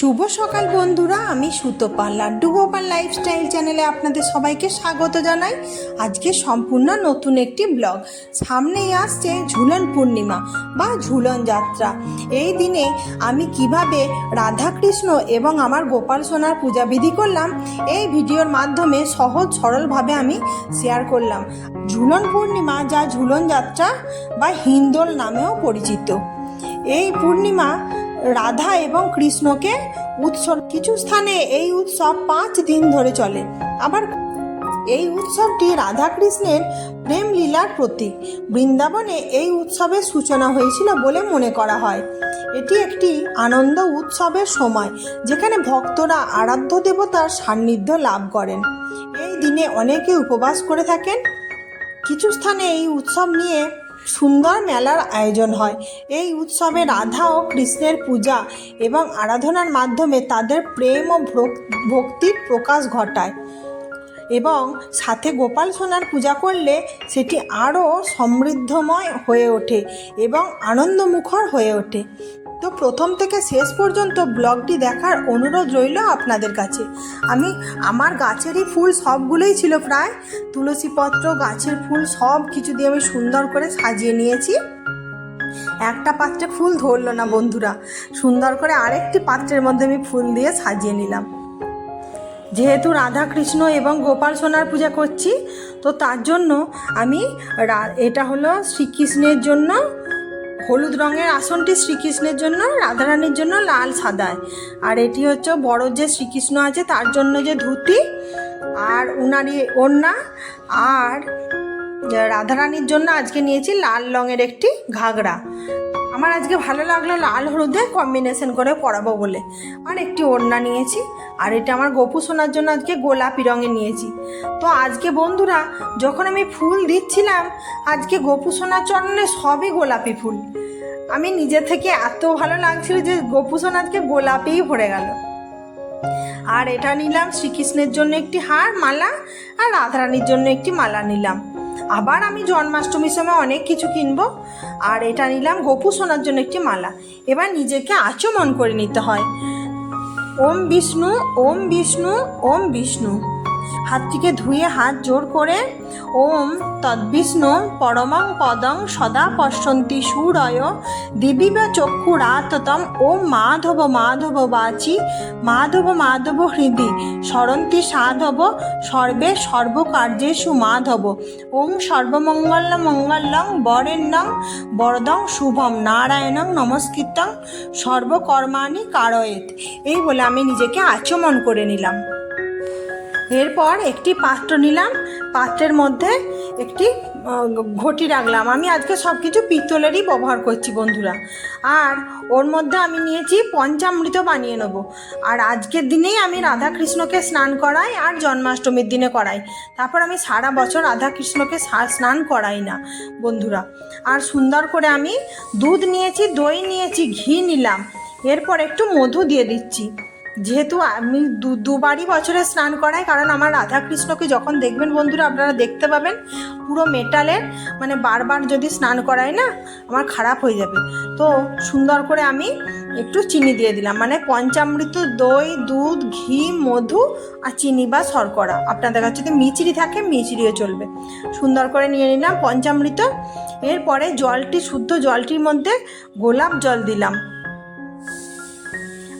শুভ সকাল বন্ধুরা, আমি সুতপা লাড্ডু গোপাল লাইফস্টাইল চ্যানেলে আপনাদের সবাইকে স্বাগত জানাই। আজকে সম্পূর্ণ নতুন একটি ব্লগ সামনেই আসছে ঝুলন পূর্ণিমা বা ঝুলন যাত্রা। এই দিনে আমি কীভাবে রাধাকৃষ্ণ এবং আমার গোপাল সোনার পূজাবিধি করলাম, এই ভিডিওর মাধ্যমে সহজ সরলভাবে আমি শেয়ার করলাম। ঝুলন পূর্ণিমা যা ঝুলন যাত্রা বা হিন্দোল নামেও পরিচিত। এই পূর্ণিমা রাধা এবং কৃষ্ণকে উৎসব, কিছু স্থানে এই উৎসব পাঁচ দিন ধরে চলে। আবার এই উৎসবটি রাধা কৃষ্ণের প্রেম লীলার প্রতীক। বৃন্দাবনে এই উৎসবের সূচনা হয়েছিল বলে মনে করা হয়। এটি একটি আনন্দ উৎসবের সময়, যেখানে ভক্তরা আরাধ্য দেবতার সান্নিধ্য লাভ করেন। এই দিনে অনেকে উপবাস করে থাকেন। কিছু স্থানে এই উৎসব নিয়ে সুন্দর মেলার আয়োজন হয়। এই উৎসবে রাধা ও কৃষ্ণের পূজা এবং আরাধনার মাধ্যমে তাদের প্রেম ও ভক্তির প্রকাশ ঘটায়। এবং সাথে গোপাল সোনার পূজা করলে সেটি আরও সমৃদ্ধময় হয়ে ওঠে এবং আনন্দমুখর হয়ে ওঠে। তো প্রথম থেকে শেষ পর্যন্ত ব্লগটি দেখার অনুরোধ রইল আপনাদের কাছে। আমি, আমার গাছেরই ফুল সবগুলোই ছিল প্রায়। তুলসীপত্র, গাছের ফুল সব কিছু দিয়ে আমি সুন্দর করে সাজিয়ে নিয়েছি। একটা পাত্রে ফুল ধরলো না বন্ধুরা। সুন্দর করে আরেকটি পাত্রের মধ্যে আমি ফুল দিয়ে সাজিয়ে নিলাম। যেহেতু রাধা কৃষ্ণ এবং গোপাল সোনার পূজা করছি, তো তার জন্য আমি এটা হলো শ্রীকৃষ্ণের জন্য হলুদ রঙের আসনটি শ্রীকৃষ্ণের জন্য, রাধারানীর জন্য লাল সাদায়। আর এটি হচ্ছে বড় যে শ্রীকৃষ্ণ আছে, তার জন্য যে ধুতি আর উনারি ওড়না। আর রাধারানীর জন্য আজকে নিয়েছি লাল রঙের একটি ঘাগরা। আমার আজকে ভালো লাগল লাল হলুদে কম্বিনেশন করে পরাবো বলে। আর একটি ওড়না নিয়েছি। আর এটা আমার গোপু সোনার জন্য আজকে গোলাপি রঙের নিয়েছি। তো আজকে বন্ধুরা, যখন আমি ফুল দিচ্ছিলাম, আজকে গোপু সোনার চরণে সবই গোলাপি ফুল। আমি নিজে থেকে এত ভালো লাগছিল যে গোপু সোনা আজকে গোলাপিই ভরে গেল। আর এটা নিলাম শ্রীকৃষ্ণের জন্য একটি হার মালা আর রাধারানীর জন্য একটি মালা নিলাম। আবার আমি জন্মাষ্টমীর সময় অনেক কিছু কিনবো। আর এটা নিলাম গোপু সোনার জন্য একটি মালা। এবার নিজেকে আচমন করে নিতে হয়। ওম বিষ্ণু ওম বিষ্ণু ওম বিষ্ণু। হাতটিকে ধুয়ে হাত জোর করে ওম তদ্বিষ্ণু পরমং পদং সদা পশ্যন্তি সুরয় দেবী বা চক্ষু রাততম ওম মাধব মাধব বাচি মাধব মাধব হৃদি স্মরন্তি সাধব সর্বে সর্বকার্যেষু মাধব ওম সর্বমঙ্গল মঙ্গলং বরেণ্যং বরদং শুভম নারায়ণং নমস্কৃতং সর্বকর্মাণি কারয়েত এই বলে আমি নিজেকে আচমন করে নিলাম। এরপর একটি পাত্র নিলাম। পাত্রের মধ্যে একটি ঘটি রাখলাম। আমি আজকে সব কিছু পিতলেরই ব্যবহার করছি বন্ধুরা। আর ওর মধ্যে আমি নিয়েছি পঞ্চামৃত বানিয়ে নেব। আর আজকের দিনেই আমি রাধা কৃষ্ণকে স্নান করাই আর জন্মাষ্টমীর দিনে করাই। তারপর আমি সারা বছর রাধা কৃষ্ণকে স্নান করাই না, বন্ধুরা। আর সুন্দর করে আমি দুধ নিয়েছি, দই নিয়েছি, ঘি নিলাম। এরপর একটু মধু দিয়ে দিচ্ছি। যেহেতু আমি দু, দুবারই বছরে স্নান করাই, কারণ আমার রাধা কৃষ্ণকে যখন দেখবেন বন্ধুরা, আপনারা দেখতে পাবেন, পুরো মেটালের মানে বারবার যদি স্নান করাই না, আমার খারাপ হয়ে যাবে। তো সুন্দর করে আমি একটু চিনি দিয়ে দিলাম মানে পঞ্চামৃত, দই, দুধ, ঘি, মধু আর চিনি বা শর্করা। আপনাদের কাছে যদি মিচড়ি থাকে মিচড়িও চলবে। সুন্দর করে নিয়ে নিলাম পঞ্চামৃত, এরপরে জলটি, শুদ্ধ জলটির মধ্যে গোলাপ জল দিলাম।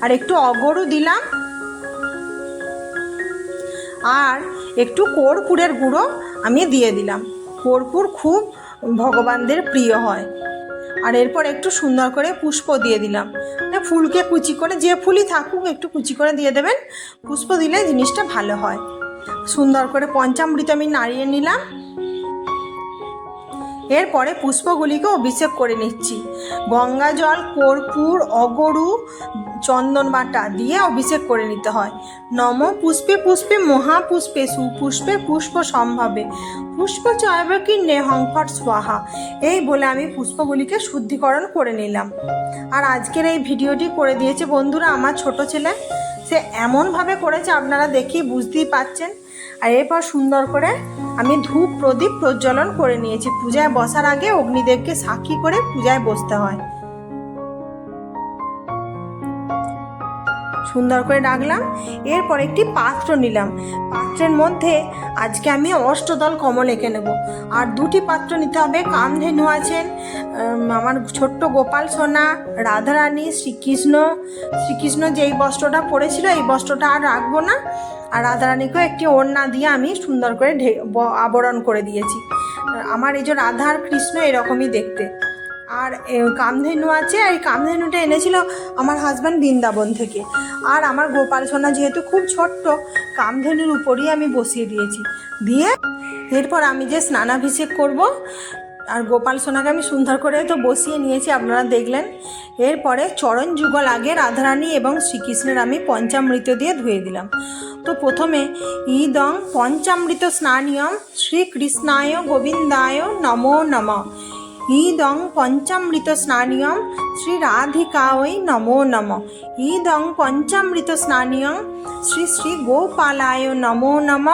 আর একটু অগরু দিলাম। আর একটু কর্পূরের গুঁড়ো আমি দিয়ে দিলাম। কর্পূর খুব ভগবানদের প্রিয় হয়। আর এরপর একটু সুন্দর করে পুষ্প দিয়ে দিলাম। মানে ফুলকে কুচি করে, যে ফুলই থাকুক একটু কুচি করে দিয়ে দেবেন। পুষ্প দিলে জিনিসটা ভালো হয়। সুন্দর করে পঞ্চামৃত আমি নাড়িয়ে নিলাম। এরপরে পুষ্পগুলিকে অভিষেক করে নিচ্ছি। গঙ্গা জল, কর্পূর, অগরু, চন্দন বাটা দিয়ে অভিষেক করে নিতে হয়। নম পুষ্পে পুষ্পে মহাপুষ্পে, সুপুষ্পে পুষ্প সম্ভাবে। পুষ্প চয়বে কি নেহংফট স্বাহা। এই বলে আমি পুষ্পগুলিকে শুদ্ধিকরণ করে নিলাম। আর আজকের এই ভিডিওটি করে দিয়েছে বন্ধুরা আমার ছোট ছেলে। সে এমনভাবে করেছে, আপনারা দেখেই বুঝতেই পাচ্ছেন আর এরপর সুন্দর করে আমি ধূপ প্রদীপ প্রজ্বলন করে নিয়েছি। পূজায় বসার আগে অগ্নিদেবকে সাক্ষী করে পূজায় বসতে হয়। সুন্দর করে রাখলাম। এরপর একটি পাত্র নিলাম। পাত্রের মধ্যে আজকে আমি অষ্টদল কমল এঁকে নেব। আর দুটি পাত্র নিতে হবে কামধেনু আছেন আমার ছোট্ট গোপাল সোনা, রাধারানী, শ্রীকৃষ্ণ। শ্রীকৃষ্ণ যেই বস্ত্রটা পরেছিল, এই বস্ত্রটা আর রাখব না। আর রাধারানীকেও একটি ওড়না দিয়ে আমি সুন্দর করে আবরণ করে দিয়েছি। আমার এই যে রাধা আর কৃষ্ণ এরকমই দেখতে। আর কামধেনু আছে, আর এই কামধেনুটা এনেছিল আমার হাজব্যান্ড বৃন্দাবন থেকে। আর আমার গোপাল সোনা যেহেতু খুব ছোট্ট, কামধেনুর উপরই আমি বসিয়ে দিয়েছি। দিয়ে এরপর আমি যে স্নানাভিষেক করব, আর গোপাল সোনাকে আমি সুন্দর করে তো বসিয়ে নিয়েছি, আপনারা দেখলেন। এরপরে চরণ যুগল আগে রাধারানী এবং শ্রীকৃষ্ণের আমি পঞ্চামৃত দিয়ে ধুয়ে দিলাম। তো প্রথমে ইদং পঞ্চামৃত স্নানিয়ম শ্রীকৃষ্ণায় গোবিন্দায় নমো নমঃ। ইদং পঞ্চামৃত স্নানিয়ম শ্রী রাধিকায় নমো নম ইদং পঞ্চামৃত স্নানিয়ম শ্রী শ্রী গোপালায় নমো নম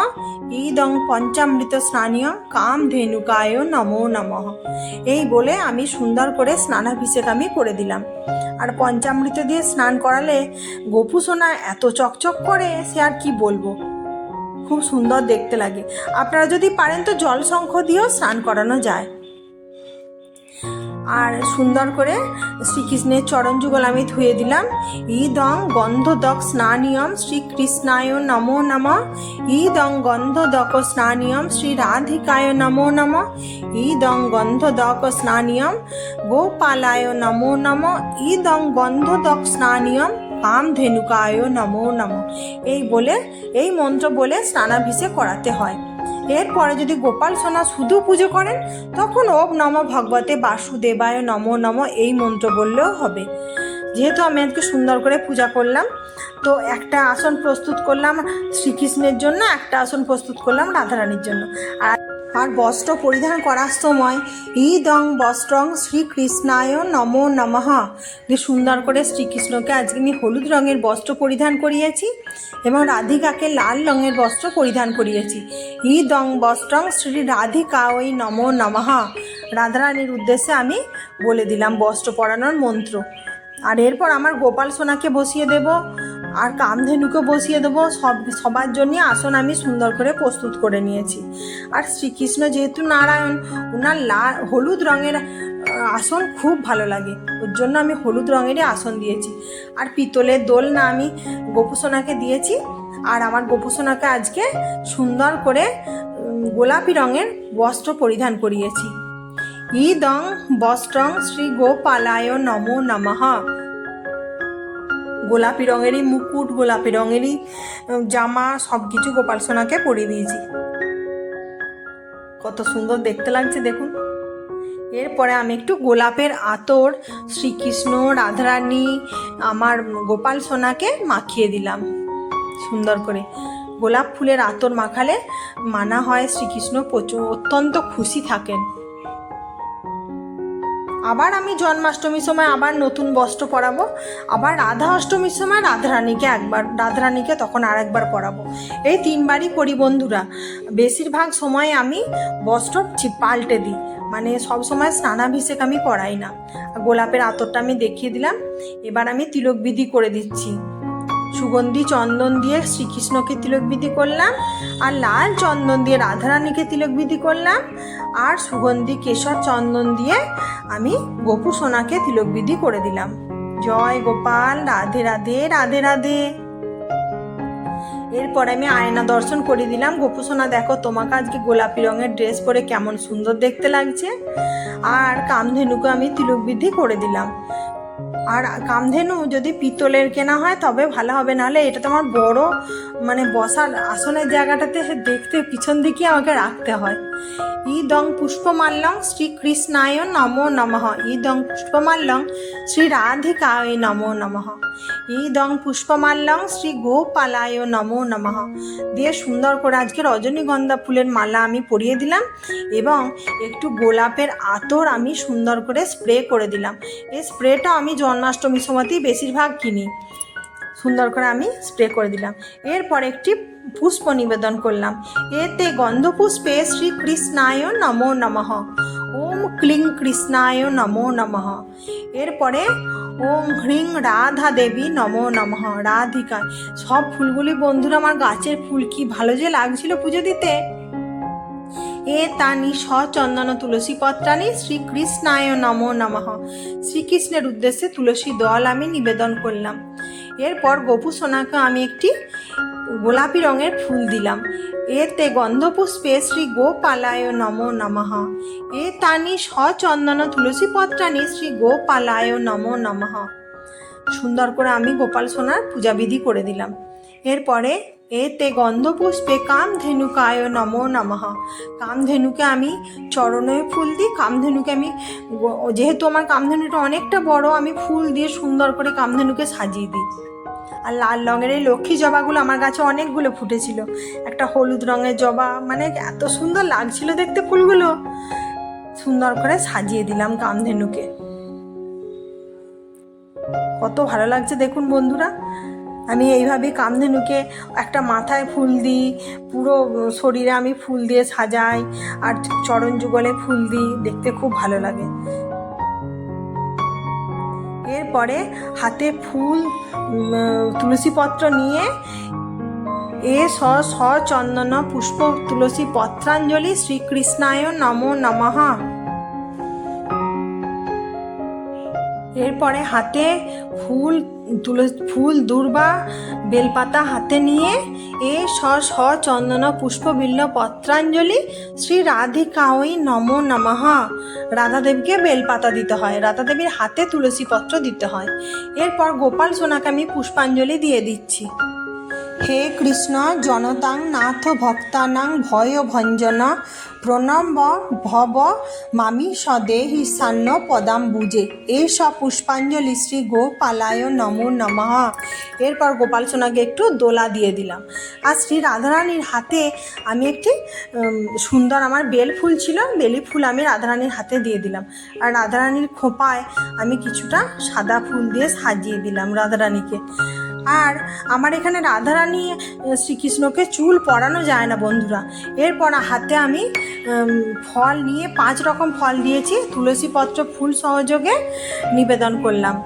ইদং পঞ্চামৃত স্নানীয় কাম ধেনুকায় নমো নমঃ এই বলে আমি সুন্দর করে স্নানাভিষেক আমি করে দিলাম। আর পঞ্চামৃত দিয়ে স্নান করালে গোপু সোনা এত চকচক করে, সে আর কি বলব? খুব সুন্দর দেখতে লাগে। আপনারা যদি পারেন তো জল শঙ্খ দিয়েও স্নান করানো যায়। আর সুন্দর করে শ্রীকৃষ্ণের চরণ যুগল আমি ধুয়ে দিলাম। ইদং গন্ধদক স্নানিয়ম শ্রীকৃষ্ণায় নমো নম। ইদং গন্ধদক স্নানিয়ম শ্রী রাধিকায় নমো নম। ইদং গন্ধদক স্নানিয়ম গোপালায় নমো নম। ইদং গন্ধদক স্নানিয়ম কামধেনুকায় নমো নম। এই বলে, এই মন্ত্র বলে স্নানাভিষেক করাতে হয়। এরপরে যদি গোপাল সোনা শুধু পুজো করেন, তখন ওম নম ভগবতে বাসুদেবায় নম নম এই মন্ত্র বললেও হবে। যেহেতু আমি আজকে সুন্দর করে পূজা করলাম, তো একটা আসন প্রস্তুত করলাম শ্রীকৃষ্ণের জন্য, একটা আসন প্রস্তুত করলাম রাধারানীর জন্য। আর আর বস্ত্র পরিধান করার সময় ইদং বস্ত্রং শ্রীকৃষ্ণায় নমো নমঃ। যে সুন্দর করে শ্রীকৃষ্ণকে আজকে আমি হলুদ রঙের বস্ত্র পরিধান করিয়েছি এবং রাধিকাকে লাল রঙের বস্ত্র পরিধান করিয়েছি। ইদং বস্ত্রং শ্রী রাধিকা ওই নমো নমঃ। রাধারানীর উদ্দেশ্যে আমি বলে দিলাম বস্ত্র পরানোর মন্ত্র। আর এরপর আমার গোপাল সোনাকে বসিয়ে দেব। আর কামধেনুকে বসিয়ে দেবো। সব, সবার জন্যই আসন আমি সুন্দর করে প্রস্তুত করে নিয়েছি। আর শ্রীকৃষ্ণ যেহেতু নারায়ণ ওনার লাল হলুদ রঙের আসন খুব ভালো লাগে। ওর জন্য আমি হলুদ রঙেরই আসন দিয়েছি। আর পিতলের দোলনা আমি গোপুসোনাকে দিয়েছি। আর আমার গোপুসোনাকে আজকে সুন্দর করে গোলাপি রঙের বস্ত্র পরিধান করিয়েছি। ইদং বস্ত্রং শ্রী গোপালায় নমো নমঃ। গোলাপি রঙেরই মুকুট, গোলাপি রঙেরই জামা সব কিছু গোপাল সোনাকে পরিয়ে দিয়েছি। কত সুন্দর দেখতে লাগছে, দেখুন। এরপরে আমি একটু গোলাপের আতর, শ্রীকৃষ্ণ, রাধারানী, আমার গোপাল সোনাকে মাখিয়ে দিলাম। সুন্দর করে। গোলাপ ফুলের আতর মাখালে মানা হয় শ্রীকৃষ্ণ প্রচুর, অত্যন্ত খুশি থাকেন। আবার আমি জন্মাষ্টমীর সময় আবার নতুন বস্ত্র পরাবো, আবার রাধা অষ্টমীর সময় রাধারানীকে একবার, রাধারানীকে তখন আর একবার পরাবো। এই তিনবারই করি বন্ধুরা। বেশিরভাগ সময় আমি বস্ত্র পাল্টে দিই। মানে সব সময় স্নানাভিষেক আমি করাই না। গোলাপের আতরটা আমি দেখিয়ে দিলাম। এবার আমি তিলক বিধি করে দিচ্ছি। সুগন্ধি চন্দন দিয়ে শ্রীকৃষ্ণকে তিলকবিধি করলাম, আর লাল চন্দন দিয়ে রাধারানীকে তিলকবিধি করলাম, আর সুগন্ধি কেশর চন্দন দিয়ে আমি গোপু সোনাকে তিলকবিধি করে দিলাম। জয় গোপাল, রাধে রাধে রাধে রাধে। এরপর আমি আয়না দর্শন করে দিলাম। গোপু সোনা, দেখো তোমাকে আজকে গোলাপি রঙের ড্রেস পরে কেমন সুন্দর দেখতে লাগছে। আর কামধেনুকে আমি তিলকবিধি করে দিলাম। আর কামধেনু যদি পিতলের কেনা হয়, তবে ভালো হবে। নাহলে এটা তো আমার বড় মানে বসার আসনের জায়গাটাতে দেখতে পিছন দিকে আমাকে রাখতে হয়। ইদং পুষ্পমাল্যং শ্রীকৃষ্ণায় নমো নমঃ। ইদং পুষ্পমাল্যং শ্রী রাধিকায় নমো নমঃ। ইদং পুষ্পমাল্যং শ্রী গোপালায় নমো নমঃ। দিয়ে সুন্দর করে আজকে রজনীগন্ধা ফুলের মালা আমি পরিয়ে দিলাম এবং একটু গোলাপের আতর আমি সুন্দর করে স্প্রে করে দিলাম। এই স্প্রেটা আমি জন্মাষ্টমীর সময়তেই বেশিরভাগ কিনি। সুন্দর করে আমি স্প্রে করে দিলাম। এরপর একটি পুষ্প নিবেদন করলাম। এতে গন্ধপুষ্পে শ্রীকৃষ্ণায় নমো নমঃ। ওম ক্লিং কৃষ্ণায় নমো নমঃ। এরপরে ওম হ্রিং রাধা দেবী নমো নমঃ। রাধিকা, সব ফুলগুলি বন্ধুরা আমার গাছের ফুল, কি ভালো যে লাগছিল পুজো দিতে। এ তানি সচন্দন তুলসী পত্রানি শ্রীকৃষ্ণায় নমো নমঃ। শ্রীকৃষ্ণের উদ্দেশ্যে তুলসী দল আমি নিবেদন করলাম। এরপর গোপু সোনাকে আমি একটি গোলাপি রঙের ফুল দিলাম। এতে গন্ধপুষ্পে শ্রী গোপালায় নম নমঃ। এ তানি সচন্দন তুলসী পত্রানি শ্রী গোপালায় নম নমঃ। সুন্দর করে আমি গোপাল সোনার পূজাবিধি করে দিলাম। এরপরে এতে গন্ধপুষ্পে কামধেনুকায় নমো নমঃ। কামধেনুকে আমি চরণে ফুল দিই, কামধেনুকে আমি যেহেতু আমার কামধেনুটা অনেকটা বড়, আমি ফুল দিয়ে সুন্দর করে কামধেনুকে সাজিয়ে দিই। আর লাল রঙের এই লক্ষ্মী জবাগুলো আমার গাছে অনেকগুলো ফুটেছিল। একটা হলুদ রঙের জবা মানে এত সুন্দর লাগছিল দেখতে ফুলগুলো। সুন্দর করে সাজিয়ে দিলাম কামধেনুকে। কত ভালো লাগছে দেখুন বন্ধুরা। আমি এইভাবে কামধেনুকে একটা মাথায় ফুল দিই পুরো শরীরে আমি ফুল দিয়ে সাজাই আর চরণ যুগলে ফুল দিই দেখতে খুব ভালো লাগে। এরপরে হাতে ফুল উম, তুলসী পত্র নিয়ে এ স স চন্দন পুষ্প তুলসী পত্রাঞ্জলি শ্রীকৃষ্ণায় নমো নমঃ। এরপরে হাতে ফুল তুলসী ফুল, দূর্বা, বেলপাতা হাতে নিয়ে এ স স চন্দন, পুষ্প বিল্ল পত্রাঞ্জলি, শ্রী রাধিকা ওই নমো নমঃ। রাধাদেবকে বেলপাতা দিতে হয়। রাধাদেবীর হাতে তুলসী পত্র দিতে হয়। এরপর গোপাল সোনাকে আমি পুষ্পাঞ্জলি দিয়ে দিচ্ছি। হে কৃষ্ণ, জনতাং নাথ ভক্তানাং ভয় ভঞ্জন, প্রণম্ব ভব মামি সদেহি সান্ন পদাম বুজে এস পুষ্পাঞ্জলি শ্রী গোপালায় নমো নমঃ। এরপর গোপাল সোনাকে একটু দোলা দিয়ে দিলাম। আর শ্রী রাধারানীর হাতে আমি একটি সুন্দর আমার বেল ফুল ছিল, বেলি ফুল আমি রাধারানীর হাতে দিয়ে দিলাম। আর রাধারানীর খোপায় আমি কিছুটা সাদা ফুল দিয়ে সাজিয়ে দিলাম রাধারানীকে। আর আমার এখানে রাধারানী শ্রীকৃষ্ণকে চুল পরানো যায় না বন্ধুরা। এরপর হাতে আমি ফল নিয়ে পাঁচ রকম ফল দিয়েছি। তুলসী পত্র ফুল সহযোগে নিবেদন করলাম।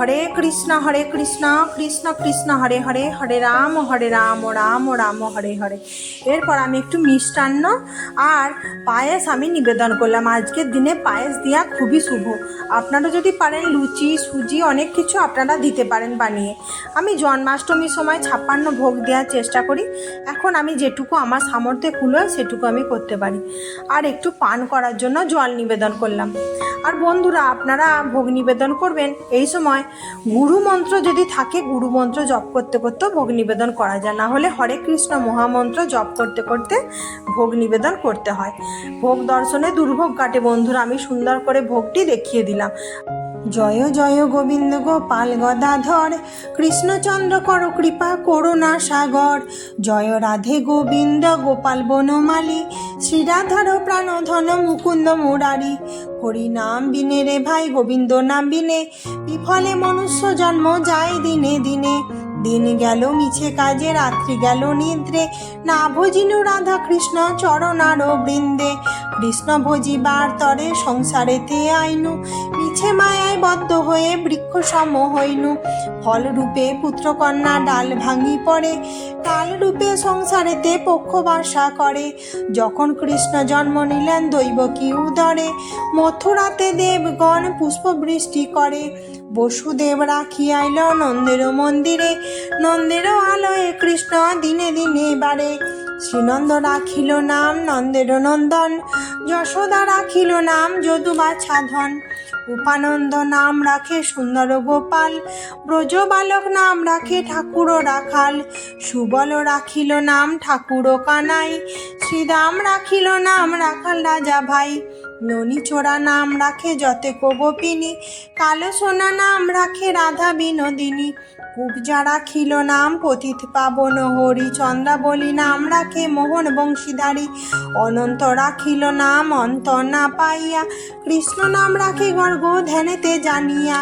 হরে কৃষ্ণ হরে কৃষ্ণ কৃষ্ণ কৃষ্ণ, হরে হরে হরে রাম হরে রাম রাম রাম, হরে হরে। এরপর আমি একটু মিষ্টান্ন আর পায়েস আমি নিবেদন করলাম। আজকের দিনে পায়েস দেওয়া খুবই শুভ। আপনারা যদি পারেন লুচি, সুজি, অনেক কিছু আপনারা দিতে পারেন বানিয়ে। আমি জন্মাষ্টমীর সময় ছাপ্পান্ন ভোগ দেওয়ার চেষ্টা করি। এখন আমি যেটুকু আমার সামর্থ্যে কুলোয় সেটুকু আমি করতে পারি। আর একটু পান করার জন্য জল নিবেদন করলাম। আর বন্ধুরা, আপনারা ভোগ নিবেদন করবেন এই সময় গুরু মন্ত্র যদি থাকে, গুরু মন্ত্র জপ করতে করতেও ভোগ নিবেদন করা যায়। না হলে হরে কৃষ্ণ মহামন্ত্র জপ করতে করতে ভোগ নিবেদন করতে হয়। ভোগ দর্শনে দুর্ভোগ কাটে বন্ধুরা, আমি সুন্দর করে ভোগটি দেখিয়ে দিলাম। জয় জয় গোবিন্দ গোপাল গদাধর, কৃষ্ণচন্দ্র কর কৃপা, করুণা সাগর। জয় রাধে গোবিন্দ গোপাল বনমালী, শ্রীরাধার প্রাণধন মুকুন্দ মুরারি। হরি নাম বিনে রে ভাই গোবিন্দ নাম বিনে। বিফলে মনুষ্য জন্ম যায় দিনে দিনে। দিন গেল, মিছে কাজে রাত্রি গেল নিদ্রে। না ভজিনু রাধা কৃষ্ণ চরণার বৃন্দে। কৃষ্ণ ভজিবার তরে সংসারেতে আইনু। মিছে মায়ায় বদ্ধ হয়ে বৃক্ষ সম হইনু। ফলরূপে পুত্রকন্যা ডাল ভাঙি পড়ে। কালরূপে সংসারেতে পক্ষ বাসা করে। যখন কৃষ্ণ জন্ম নিলেন দৈবকী উদরে। মথুরাতে দেবগণ পুষ্প বৃষ্টি করে। বসুদেব রাখি আইল নন্দের মন্দিরে। নন্দের আলয়ে কৃষ্ণ দিনে দিনে বাড়ে। শ্রীনন্দ রাখিল নাম, নন্দের নন্দন। যশোদা রাখিল নাম যদু বাছাধন উপানন্দ নাম রাখে সুন্দর গোপাল। ব্রজ বালক নাম রাখে ঠাকুর রাখাল। সুবল রাখিল নাম ঠাকুর কানাই। শ্রীরাম রাখিল নাম রাখাল রাজা ভাই। ননী চোরা নাম রাখে যতে গোপিনী কালো সোনা নাম রাখে রাধা বিনোদিনী। কুবজা খিল নাম, পথিত পাবন হরি চন্দ্রাবলী নাম রাখে মোহন বংশীধারী। অনন্ত রাখিল নাম, অন্ত না পাইয়া কৃষ্ণ নাম রাখে গর্গ ধ্যানেতে জানিয়া।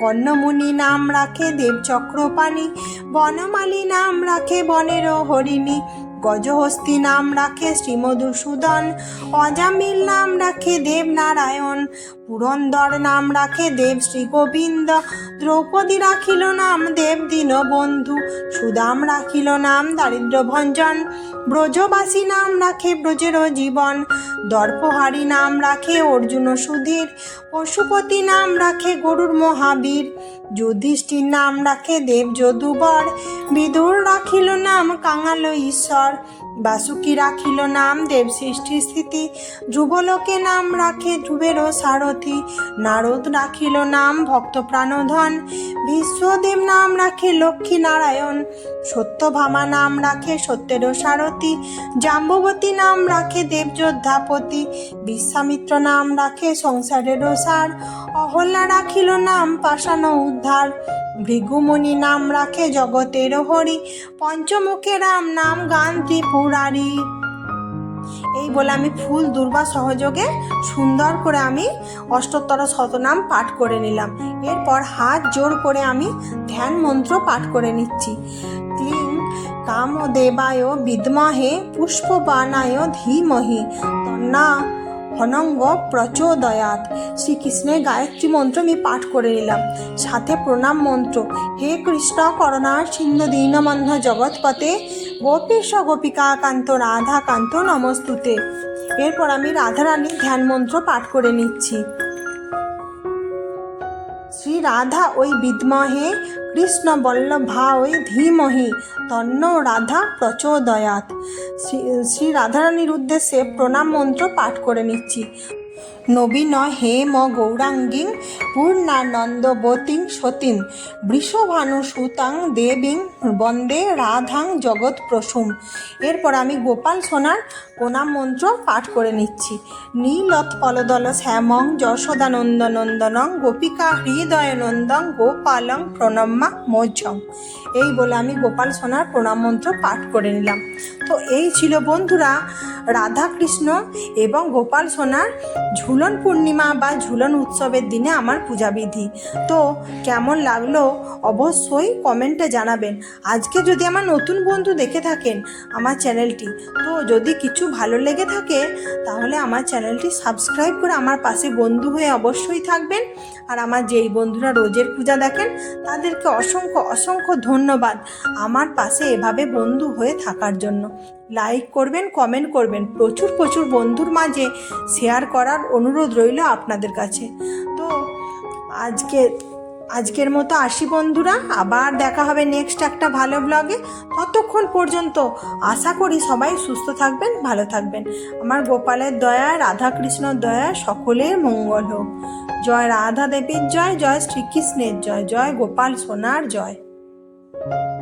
কর্ণমুনি নাম রাখে দেব চক্রপাণী বনমালী নাম রাখে বনের হরিণী। গজহস্তি নাম রাখে শ্রীমধুসূদন, অজামিল নাম রাখে দেবনারায়ণ, পুরন্দর নাম রাখে দেব শ্রী গোবিন্দ দ্রৌপদী রাখিল নাম দেব দীনবন্ধু, সুদাম রাখিল নাম দারিদ্র ভঞ্জন ব্রজবাসী নাম রাখে ব্রজের জীবন, দর্পহারী নাম রাখে অর্জুন সুধীর, পশুপতি নাম রাখে গরুর মহাবীর যুধিষ্ঠির নাম রাখে দেব যদুবর বিদুর রাখিল নাম কাঙাল ঈশ্বর। বাসুকি রাখিল নাম, দেব সৃষ্টি স্থিতি। ধ্রুবলোকে নাম রাখে ধ্রুবেরও সারথি। নারদ রাখিল নাম, ভক্ত প্রাণধন। বিশ্বদেব নাম রাখে লক্ষ্মী নারায়ণ। সত্যভামা নাম রাখে সত্যেরও সারথি। জাম্ববতী নাম রাখে দেবযোদ্ধাপতি বিশ্বামিত্র নাম রাখে সংসারেরও সার। অহল্যা রাখিল নাম পাষাণ উদ্ধার। ভৃগুমণি নাম রাখে জগতের হরি, পঞ্চমুখে রাম নাম গান ত্রিপুরারি এই বলে আমি ফুল দুর্বা সহযোগে সুন্দর করে আমি অষ্টোত্তর শতনাম পাঠ করে নিলাম। এরপর হাত জোর করে আমি ধ্যান মন্ত্র পাঠ করে নিচ্ছি। ক্লিং কামদেবায় বিদ্মহে পুষ্পবানায় ধীমহি, তন্না হনঙ্গ প্রচোদয়াত। শ্রীকৃষ্ণের গায়ত্রী মন্ত্র আমি পাঠ করে নিলাম। সাথে প্রণাম মন্ত্র। হে কৃষ্ণ করুণা সিন্ধু দীনবন্ধ জগৎপতে গোপেশ গোপিকা কান্ত রাধা কান্ত নমস্তুতে। এরপর আমি রাধারানীর ধ্যান মন্ত্র পাঠ করে নিচ্ছি। শ্রী রাধা ওই বিদ্মহে কৃষ্ণ বল্লভা ওই ধীমহি তন্ন রাধা প্রচোদয়াত। শ্রী শ্রী রাধারানীর উদ্দেশ্যে প্রণাম মন্ত্র পাঠ করে নিচ্ছি। নবীন হেম গৌরাঙ্গীং পূর্ণানন্দবতীং সতীং বৃষভানু সুতাং দেবীং, বন্দে রাধাং জগৎ প্রসুম এরপর আমি গোপাল সোনার প্রণাম মন্ত্র পাঠ করে নিচ্ছি। নীলত পলদল শ্যামং, যশোদানন্দনন্দনং, গোপিকা হৃদয়নন্দং, গোপালং প্রণম্মা মোজং এই বলে আমি গোপাল সোনার প্রণাম মন্ত্র পাঠ করে নিলাম। তো এই ছিল বন্ধুরা, রাধাকৃষ্ণ এবং গোপাল সোনার ঝুলন পূর্ণিমা বা ঝুলন উৎসবের দিনে আমার পূজাবিধি। তো কেমন লাগল অবশ্যই কমেন্টে জানাবেন। আজকে যদি আমার নতুন বন্ধু দেখে থাকেন আমার চ্যানেলটি, তো যদি কিছু ভালো লেগে থাকে, তাহলে আমার চ্যানেলটি সাবস্ক্রাইব করে আমার পাশে বন্ধু হয়ে অবশ্যই থাকবেন। আর আমার যেই বন্ধুরা রোজের পূজা দেখেন, তাদেরকে অসংখ্য অসংখ্য ধন্যবাদ আমার পাশে এভাবে বন্ধু হয়ে থাকার জন্য। লাইক করবেন কমেন্ট করবেন। প্রচুর প্রচুর বন্ধুর মাঝে শেয়ার করার অনুরোধ রইল আপনাদের কাছে। তো আজকে, আজকের মতো আসি বন্ধুরা। আবার দেখা হবে নেক্সট একটা ভালো ব্লগে ততক্ষণ পর্যন্ত আশা করি সবাই সুস্থ থাকবেন, ভালো থাকবেন। আমার গোপালের দয়া রাধাকৃষ্ণর দয়া, সকলের মঙ্গল হোক। জয় রাধা দেবীর জয় জয় শ্রীকৃষ্ণের জয় জয় গোপাল সোনার জয়।